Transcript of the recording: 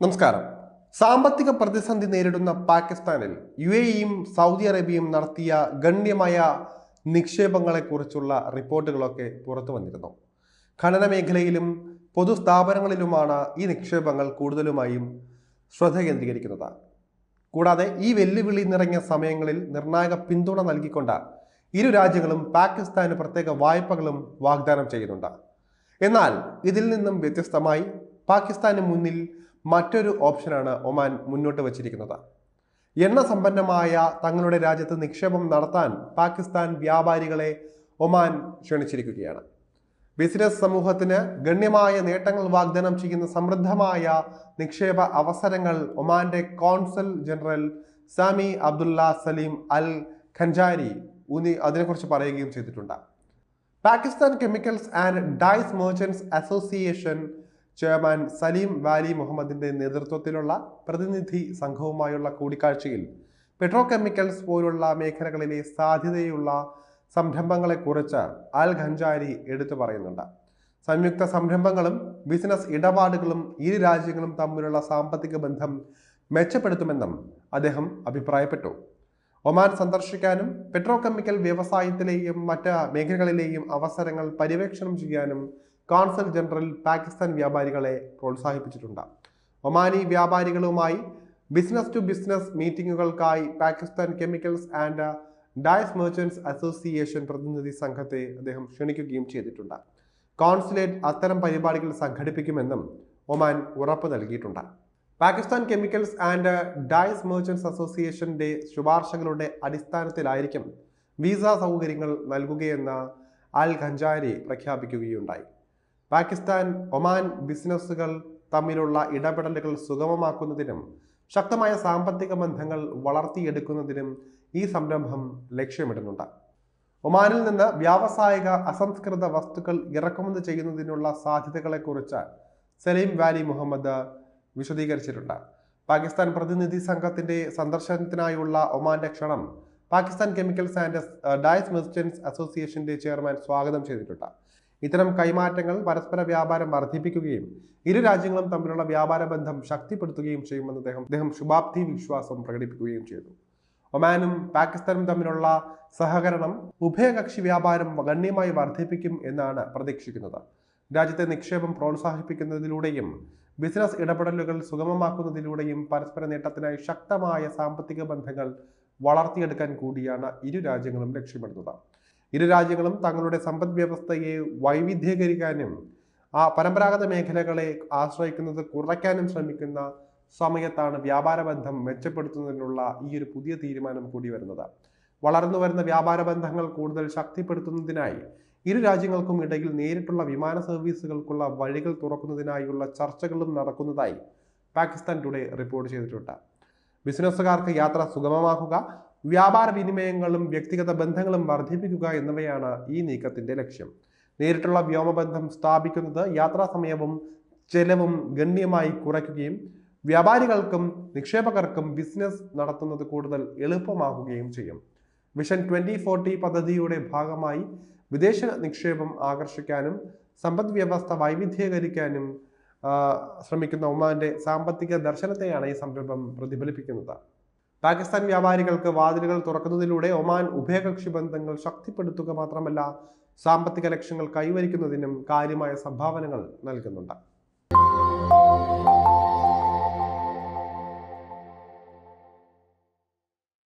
നമസ്കാരം. സാമ്പത്തിക പ്രതിസന്ധി നേരിടുന്ന പാകിസ്ഥാനിൽ യു എയും സൗദി അറേബ്യയും നടത്തിയ ഗണ്യമായ നിക്ഷേപങ്ങളെക്കുറിച്ചുള്ള റിപ്പോർട്ടുകളൊക്കെ പുറത്തു വന്നിരുന്നു. ഖനന മേഖലയിലും പൊതുസ്ഥാപനങ്ങളിലുമാണ് ഈ നിക്ഷേപങ്ങൾ കൂടുതലുമായും ശ്രദ്ധ കേന്ദ്രീകരിക്കുന്നത്. കൂടാതെ ഈ വെല്ലുവിളി നിറഞ്ഞ സമയങ്ങളിൽ നിർണായക പിന്തുണ നൽകിക്കൊണ്ട് ഇരു രാജ്യങ്ങളും പാകിസ്ഥാന് പ്രത്യേക വായ്പകളും വാഗ്ദാനം ചെയ്യുന്നുണ്ട്. എന്നാൽ ഇതിൽ നിന്നും വ്യത്യസ്തമായി പാകിസ്ഥാന് മുന്നിൽ മറ്റൊരു ഓപ്ഷനാണ് ഒമാൻ മുന്നോട്ട് വച്ചിരിക്കുന്നത്. എണ്ണ സമ്പന്നമായ തങ്ങളുടെ രാജ്യത്ത് നിക്ഷേപം നടത്താൻ പാകിസ്ഥാൻ വ്യാപാരികളെ ഒമാൻ ക്ഷണിച്ചിരിക്കുകയാണ്. ബിസിനസ് സമൂഹത്തിന് ഗണ്യമായ നേട്ടങ്ങൾ വാഗ്ദാനം ചെയ്യുന്ന സമൃദ്ധമായ നിക്ഷേപ അവസരങ്ങൾ ഒമാന്റെ consul general Sami Abdullah Saleem Al Khanjari ഊന്നി അതിനെക്കുറിച്ച് പറയുകയും ചെയ്തിട്ടുണ്ട്. Pakistan chemicals and dyes merchants association chairman Saleem Wali മുഹമ്മദിന്റെ നേതൃത്വത്തിലുള്ള പ്രതിനിധി സംഘവുമായുള്ള കൂടിക്കാഴ്ചയിൽ പെട്രോ കെമിക്കൽസ് പോലുള്ള മേഖലകളിലെ സാധ്യതയുള്ള സംരംഭങ്ങളെക്കുറിച്ച് അൽ ഖഞ്ചാരി എടുത്തു പറയുന്നുണ്ട്. സംയുക്ത സംരംഭങ്ങളും ബിസിനസ് ഇടപാടുകളും ഇരു രാജ്യങ്ങളും തമ്മിലുള്ള സാമ്പത്തിക ബന്ധം മെച്ചപ്പെടുത്തുമെന്നും അദ്ദേഹം അഭിപ്രായപ്പെട്ടു. ഒമാൻ സന്ദർശിക്കാനും പെട്രോ കെമിക്കൽ വ്യവസായത്തിലെയും മറ്റ് മേഖലകളിലെയും അവസരങ്ങൾ പര്യവേക്ഷണം ചെയ്യാനും കോൺസൽ ജനറൽ പാകിസ്ഥാൻ വ്യാപാരികളെ പ്രോത്സാഹിപ്പിച്ചിട്ടുണ്ട്. ഒമാനി വ്യാപാരികളുമായി business to business മീറ്റിംഗുകൾക്കായി Pakistan chemicals and dyes merchants association പ്രതിനിധി സംഘത്തെ അദ്ദേഹം ക്ഷണിക്കുകയും ചെയ്തിട്ടുണ്ട്. കോൺസുലേറ്റ് അത്തരം പരിപാടികൾ സംഘടിപ്പിക്കുമെന്നും ഒമാൻ ഉറപ്പ് നൽകിയിട്ടുണ്ട്. Pakistan chemicals and dyes merchants അസോസിയേഷന്റെ ശുപാർശകളുടെ അടിസ്ഥാനത്തിലായിരിക്കും വിസ സൗകര്യങ്ങൾ നൽകുകയെന്ന് അൽ ഖഞ്ചാരി പ്രഖ്യാപിക്കുകയുണ്ടായി. പാകിസ്ഥാൻ ഒമാൻ ബിസിനസ്സുകൾ തമ്മിലുള്ള ഇടപെടലുകൾ സുഗമമാക്കുന്നതിനും ശക്തമായ സാമ്പത്തിക ബന്ധങ്ങൾ വളർത്തിയെടുക്കുന്നതിനും ഈ സംരംഭം ലക്ഷ്യമിടുന്നുണ്ട്. ഒമാനിൽ നിന്ന് വ്യാവസായിക അസംസ്കൃത വസ്തുക്കൾ ഇറക്കുമതി ചെയ്യുന്നതിനുള്ള സാധ്യതകളെക്കുറിച്ച് സലീം വാലി മുഹമ്മദ് വിശദീകരിച്ചിട്ടുണ്ട്. പാകിസ്ഥാൻ പ്രതിനിധി സംഘത്തിന്റെ സന്ദർശനത്തിനായുള്ള ഒമാന്റെ ക്ഷണം Pakistan chemicals and dyes merchants അസോസിയേഷന്റെ ചെയർമാൻ സ്വാഗതം ചെയ്തിട്ടുണ്ട്. ഇത്തരം കൈമാറ്റങ്ങൾ പരസ്പര വ്യാപാരം വർദ്ധിപ്പിക്കുകയും ഇരു രാജ്യങ്ങളും തമ്മിലുള്ള വ്യാപാര ബന്ധം ശക്തിപ്പെടുത്തുകയും ചെയ്യുമെന്ന് അദ്ദേഹം അദ്ദേഹം ശുഭാപ്തി വിശ്വാസം പ്രകടിപ്പിക്കുകയും ചെയ്തു. ഒമാനും പാകിസ്ഥാനും തമ്മിലുള്ള സഹകരണം ഉഭയകക്ഷി വ്യാപാരം ഗണ്യമായി വർദ്ധിപ്പിക്കും എന്നാണ് പ്രതീക്ഷിക്കുന്നത്. രാജ്യത്തെ നിക്ഷേപം പ്രോത്സാഹിപ്പിക്കുന്നതിലൂടെയും ബിസിനസ് ഇടപെടലുകൾ സുഗമമാക്കുന്നതിലൂടെയും പരസ്പര നേട്ടത്തിനായി ശക്തമായ സാമ്പത്തിക ബന്ധങ്ങൾ വളർത്തിയെടുക്കാൻ കൂടിയാണ് ഇരു രാജ്യങ്ങളും ലക്ഷ്യമിടുന്നത്. ഇരു രാജ്യങ്ങളും തങ്ങളുടെ സമ്പദ് വ്യവസ്ഥയെ വൈവിധ്യീകരിക്കാനും ആ പരമ്പരാഗത മേഖലകളെ ആശ്രയിക്കുന്നത് കുറയ്ക്കാനും ശ്രമിക്കുന്ന സമയത്താണ് വ്യാപാര ബന്ധം മെച്ചപ്പെടുത്തുന്നതിനുള്ള ഈ ഒരു പുതിയ തീരുമാനം കൂടി വരുന്നത്. വളർന്നു വരുന്ന വ്യാപാര ബന്ധങ്ങൾ കൂടുതൽ ശക്തിപ്പെടുത്തുന്നതിനായി ഇരു രാജ്യങ്ങൾക്കും ഇടയിൽ നേരിട്ടുള്ള വിമാന സർവീസുകൾക്കുള്ള വഴികൾ തുറക്കുന്നതിനായുള്ള ചർച്ചകളും നടക്കുന്നതായി പാകിസ്ഥാൻ ടുഡേ റിപ്പോർട്ട് ചെയ്തിട്ടുണ്ട്. ബിസിനസ്സുകാർക്ക് യാത്ര സുഗമമാക്കുക വ്യാപാര വിനിമയങ്ങളും വ്യക്തിഗത ബന്ധങ്ങളും വർദ്ധിപ്പിക്കുക എന്നിവയാണ് ഈ നീക്കത്തിന്റെ ലക്ഷ്യം. നേരിട്ടുള്ള വ്യോമബന്ധം സ്ഥാപിക്കുന്നത് യാത്രാ സമയവും ചെലവും ഗണ്യമായി കുറയ്ക്കുകയും വ്യാപാരികൾക്കും നിക്ഷേപകർക്കും ബിസിനസ് നടത്തുന്നത് കൂടുതൽ എളുപ്പമാക്കുകയും ചെയ്യും. വിഷൻ ട്വന്റി ഫോർട്ടി പദ്ധതിയുടെ ഭാഗമായി വിദേശ നിക്ഷേപം ആകർഷിക്കാനും സമ്പദ് വ്യവസ്ഥ വൈവിധ്യീകരിക്കാനും ശ്രമിക്കുന്ന ഒമാന്റെ സാമ്പത്തിക ദർശനത്തെയാണ് ഈ സംരംഭം പ്രതിഫലിപ്പിക്കുന്നത്. പാകിസ്ഥാൻ വ്യാപാരികൾക്ക് വാതിലുകൾ തുറക്കുന്നതിലൂടെ ഒമാൻ ഉഭയകക്ഷി ബന്ധങ്ങൾ ശക്തിപ്പെടുത്തുക മാത്രമല്ല സാമ്പത്തിക ലക്ഷ്യങ്ങൾ കൈവരിക്കുന്നതിനും കാര്യമായ സംഭാവനകൾ നൽകുന്നുണ്ട്.